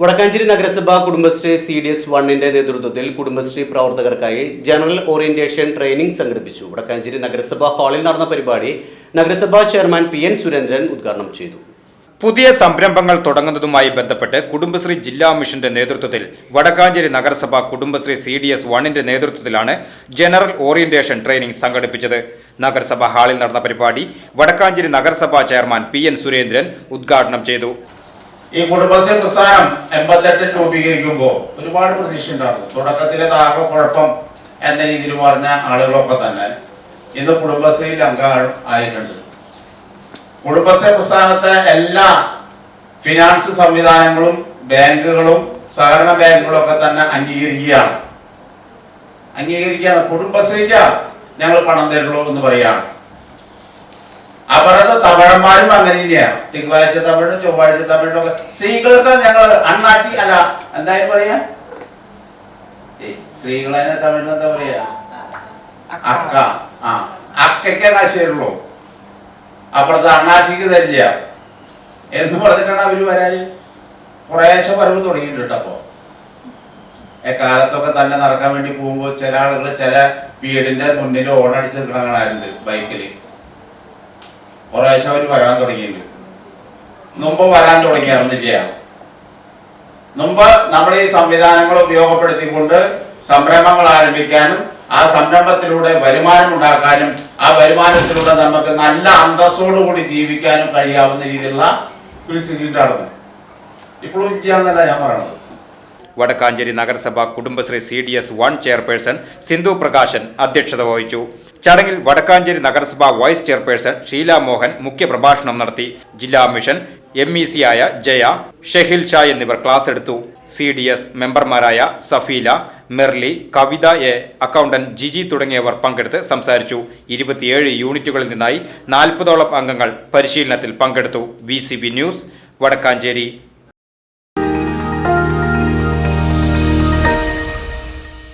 Vadakkanchery നഗരസഭ Kudumbashree C D S വണ്ണിന്റെ നേതൃത്വത്തിൽ കുടുംബശ്രീ പ്രവർത്തകർക്കായി ജനറൽ ഓറിയന്റേഷൻ ട്രെയിനിംഗ് സംഘടിപ്പിച്ചു. വടക്കാഞ്ചേരി നഗരസഭ ഹാളിൽ നടന്ന പരിപാടി നഗരസഭാ ചെയർമാൻ പി എൻ സുരേന്ദ്രൻ ഉദ്ഘാടനം ചെയ്തു. പുതിയ സംരംഭങ്ങൾ തുടങ്ങുന്നതുമായി ബന്ധപ്പെട്ട് കുടുംബശ്രീ ജില്ലാ മിഷന്റെ നേതൃത്വത്തിൽ വടക്കാഞ്ചേരി നഗരസഭ കുടുംബശ്രീ സി ഡി എസ് വണ്ണിന്റെ നേതൃത്വത്തിലാണ് ജനറൽ ഓറിയന്റേഷൻ ട്രെയിനിംഗ് സംഘടിപ്പിച്ചത്. നഗരസഭാ ഹാളിൽ നടന്ന പരിപാടി വടക്കാഞ്ചേരി നഗരസഭാ ചെയർമാൻ പി എൻ സുരേന്ദ്രൻ ഉദ്ഘാടനം ചെയ്തു. ഈ കുടുംബശ്രീ പ്രസ്ഥാനം എൺപത്തെട്ടിൽ രൂപീകരിക്കുമ്പോൾ ഒരുപാട് പ്രതീക്ഷ ഉണ്ടായിരുന്നു തുടക്കത്തിലെ താക കുഴപ്പം എന്ന രീതിയിൽ പറഞ്ഞ ആളുകളൊക്കെ തന്നെ ഇന്ന് കുടുംബശ്രീയിൽ അംഗങ്ങൾ ആയിട്ടുണ്ട്. കുടുംബശ്രീ പ്രസ്ഥാനത്തെ എല്ലാ ഫിനാൻസ് സംവിധാനങ്ങളും ബാങ്കുകളും സഹകരണ ബാങ്കുകളും ഒക്കെ തന്നെ അംഗീകരിക്കുകയാണ്. അംഗീകരിക്കുകയാണ്. കുടുംബശ്രീക്ക് ഞങ്ങൾ പണം തരുള്ളൂ എന്ന് പറയാണ് അവരുടെ തമിഴന്മാരും അങ്ങനെ തന്നെയാണ്. തിങ്കളാഴ്ച തമിഴും ചൊവ്വാഴ്ച തമിഴും ഒക്കെ. സ്ത്രീകൾക്ക് ഞങ്ങൾ അണ്ണാച്ചി അല്ല എന്തായാലും പറയാ? സ്ത്രീകളെ തമിഴ് എന്താ പറയാ? അക്ക. ആ അക്കയ്ക്ക് കാശേരുള്ളൂ അപ്പുറത്ത് അണ്ണാച്ചിക്ക് തരില്ല. എന്ന് പറഞ്ഞിട്ടാണ് അവർ വരാന്. കുറേശ്ശെ വരവ് തുടങ്ങിയിട്ടുണ്ട് അപ്പോ എക്കാലത്തൊക്കെ തന്നെ നടക്കാൻ വേണ്ടി പോകുമ്പോൾ ചില ആളുകൾ ചില വീടിന്റെ മുന്നിൽ ഓണടിച്ച് നിൽക്കണ കാണാറുണ്ട് ബൈക്കിൽ കുറേശ്ശെ അവർ വരാൻ തുടങ്ങിയിട്ടുണ്ട്. മുമ്പ് വരാൻ തുടങ്ങിയിരുന്നില്ല മുമ്പ് നമ്മൾ ഈ സംവിധാനങ്ങൾ ഉപയോഗപ്പെടുത്തിക്കൊണ്ട് സംരംഭങ്ങൾ ആരംഭിക്കാനും ആ സംരംഭത്തിലൂടെ വരുമാനം ഉണ്ടാക്കാനും ആ വരുമാനത്തിലൂടെ നമുക്ക് നല്ല അന്തസ്സോടുകൂടി ജീവിക്കാനും കഴിയാവുന്ന രീതിയിലുള്ള ഒരു സ്ഥിതി ഉണ്ടായിരുന്നു. ഇപ്പോഴും ഇല്ല എന്നല്ല ഞാൻ പറയണത്. വടക്കാഞ്ചേരി നഗരസഭ Kudumbashree C D S one chairperson Sindhu Prakashan അധ്യക്ഷത വഹിച്ചു. ചടങ്ങിൽ വടക്കാഞ്ചേരി നഗരസഭ വൈസ് ചെയർപേഴ്സൺ ഷീല മോഹൻ മുഖ്യപ്രഭാഷണം നടത്തി. ജില്ലാ മിഷൻ എം ഇ സി ആയ ജയ ഷെഹിൽ ഷാ എന്നിവർ ക്ലാസ് എടുത്തു. സി ഡി എസ് മെമ്പർമാരായ സഫീല മെർലി കവിത എ അക്കൗണ്ടന്റ് ജിജി തുടങ്ങിയവർ പങ്കെടുത്ത് സംസാരിച്ചു. ഇരുപത്തിയേഴ് യൂണിറ്റുകളിൽ നിന്നായി നാൽപ്പതോളം അംഗങ്ങൾ പരിശീലനത്തിൽ പങ്കെടുത്തു. B news Vadakkanchery.